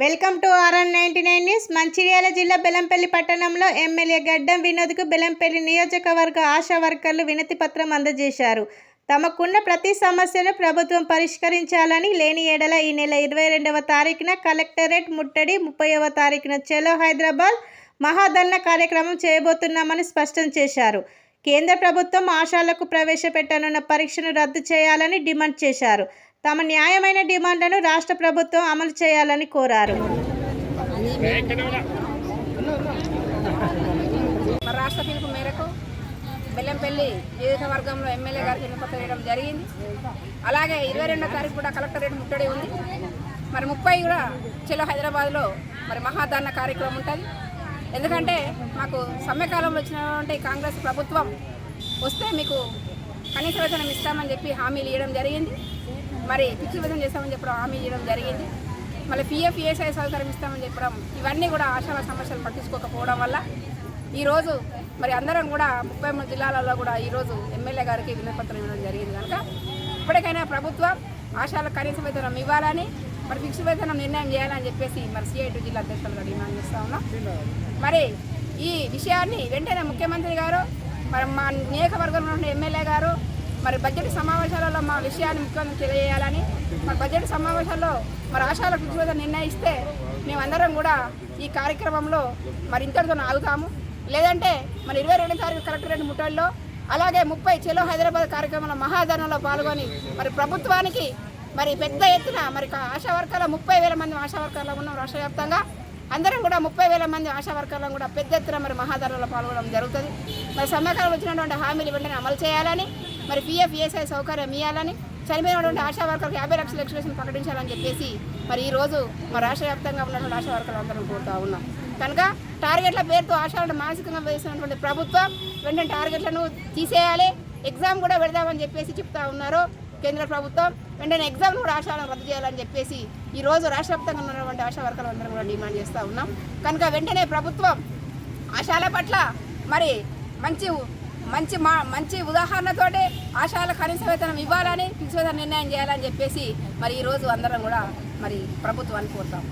Welcome to RN ninety nine news. Mancherial జిల్లా బెలంపల్లి పట్టణంలో MLA గడ్డం వినోద్కు బెలంపల్లి నియోజకవర్గ ఆశా వర్కర్లు వినతి పత్రం అందజేశారు. తమకున్న ప్రతి సమస్యను ప్రభుత్వం పరిష్కరించాలని లేని ఏడల ఈ నెల ఇరవై రెండవ తారీఖున కలెక్టరేట్ ముట్టడి ముప్పైవ తారీఖున చెలో హైదరాబాద్ మహాధర్ణ కార్యక్రమం చేయబోతున్నామని స్పష్టం చేశారు. కేంద్ర ప్రభుత్వం ఆశాలకు ప్రవేశపెట్టనున్న పరీక్షను రద్దు చేయాలని డిమాండ్ చేశారు. తమ న్యాయమైన డిమాండ్లను రాష్ట్ర ప్రభుత్వం అమలు చేయాలని కోరారు. రాష్ట్ర పిలుపు మేరకు బెల్లంపల్లి నియోజకవర్గంలో ఎమ్మెల్యే గారికి ఎన్నిక వేయడం జరిగింది. అలాగే ఇరవై రెండో తారీఖు కూడా కలెక్టరేట్ ముట్టడి ఉంది. మరి ముప్పై కూడా చెలో హైదరాబాద్లో మరి మహాదాన కార్యక్రమం ఉంటుంది. ఎందుకంటే మాకు సమ్మెకాలంలో వచ్చినటువంటి కాంగ్రెస్ ప్రభుత్వం వస్తే మీకు కనీస వేతనం ఇస్తామని చెప్పి హామీలు ఇవ్వడం జరిగింది. మరి పిచ్చి విధం చేస్తామని చెప్పడం హామీ ఇవ్వడం జరిగింది. మళ్ళీ పిఎఫ్ ఏసఐ సౌకర్యం ఇస్తామని చెప్పడం ఇవన్నీ కూడా ఆశాల సమస్యలు పట్టించుకోకపోవడం వల్ల ఈరోజు మరి అందరం కూడా ముప్పై మూడు జిల్లాలలో కూడా ఈరోజు ఎమ్మెల్యే గారికి వినపత్రం ఇవ్వడం జరిగింది కనుక ఇప్పటికైనా ప్రభుత్వం ఆశాల కనీస వేతనం ఇవ్వాలని మరి ఫిక్స్ వేతనం నిర్ణయం చేయాలని చెప్పేసి మరి సిఐటి జిల్లా అధ్యక్షులుగా డిమాండ్ చేస్తా ఉన్నాం. మరి ఈ విషయాన్ని వెంటనే ముఖ్యమంత్రి గారు మరి మా నియోజకవర్గంలో ఉన్న ఎమ్మెల్యే గారు మరి బడ్జెట్ సమావేశాలలో మా విషయాన్ని ముఖ్యమంత్రి తెలియజేయాలని మరి బడ్జెట్ సమావేశాల్లో మరి ఆశాల ఫిక్స్ నిర్ణయిస్తే మేమందరం కూడా ఈ కార్యక్రమంలో మరి ఇంతటితో ఆగుతాము. లేదంటే మరి ఇరవై రెండు తారీఖు కలెక్టరేట్ ముట్టడిలో అలాగే ముప్పై చెలో హైదరాబాద్ కార్యక్రమంలో మహాధనంలో పాల్గొని మరి ప్రభుత్వానికి మరి పెద్ద ఎత్తున మరి ఆశా వర్కర్ల ముప్పై వేల మంది ఆశా వర్కర్లు ఉన్నాం రాష్ట్ర వ్యాప్తంగా. అందరం కూడా ముప్పై వేల మంది ఆశా వర్కర్లను కూడా పెద్ద ఎత్తున మరి మహాధరలో పాల్గొనడం జరుగుతుంది. మరి సమ్మెకాలం వచ్చినటువంటి హామీలు వెంటనే అమలు చేయాలని మరి పిఎఫ్ ఈఎస్ఐ సౌకర్యం ఇవ్వాలని చనిపోయినటువంటి ఆశా వర్కర్కి యాభై లక్షల ఎక్స్ప్రెషన్ ప్రకటించాలని చెప్పేసి మరి ఈరోజు మా రాష్ట్ర వ్యాప్తంగా ఉన్నటువంటి ఆశా వర్కర్లు అందరం కోరుతా ఉన్నాం. కనుక టార్గెట్ల పేరుతో ఆశాలను మానసికంగా వేసినటువంటి ప్రభుత్వం వెంటనే టార్గెట్లను తీసేయాలి. ఎగ్జామ్ కూడా పెడదామని చెప్పేసి చెప్తా ఉన్నారు కేంద్ర ప్రభుత్వం. వెంటనే ఎగ్జామ్ కూడా ఆశాలను రద్దు చేయాలని చెప్పేసి ఈ రోజు రాష్ట్ర వ్యాప్తంగా ఉన్నటువంటి ఆశా వర్కర్లు అందరం కూడా డిమాండ్ చేస్తూ ఉన్నాం. కనుక వెంటనే ప్రభుత్వం ఆశాల పట్ల మరి మంచి మంచి మా మంచి ఉదాహరణతోటే ఆశాల కనీస వేతనం ఇవ్వాలని ఫిక్స్ నిర్ణయం చేయాలని చెప్పేసి మరి ఈరోజు అందరం కూడా మరి ప్రభుత్వాన్ని కోరుతాం.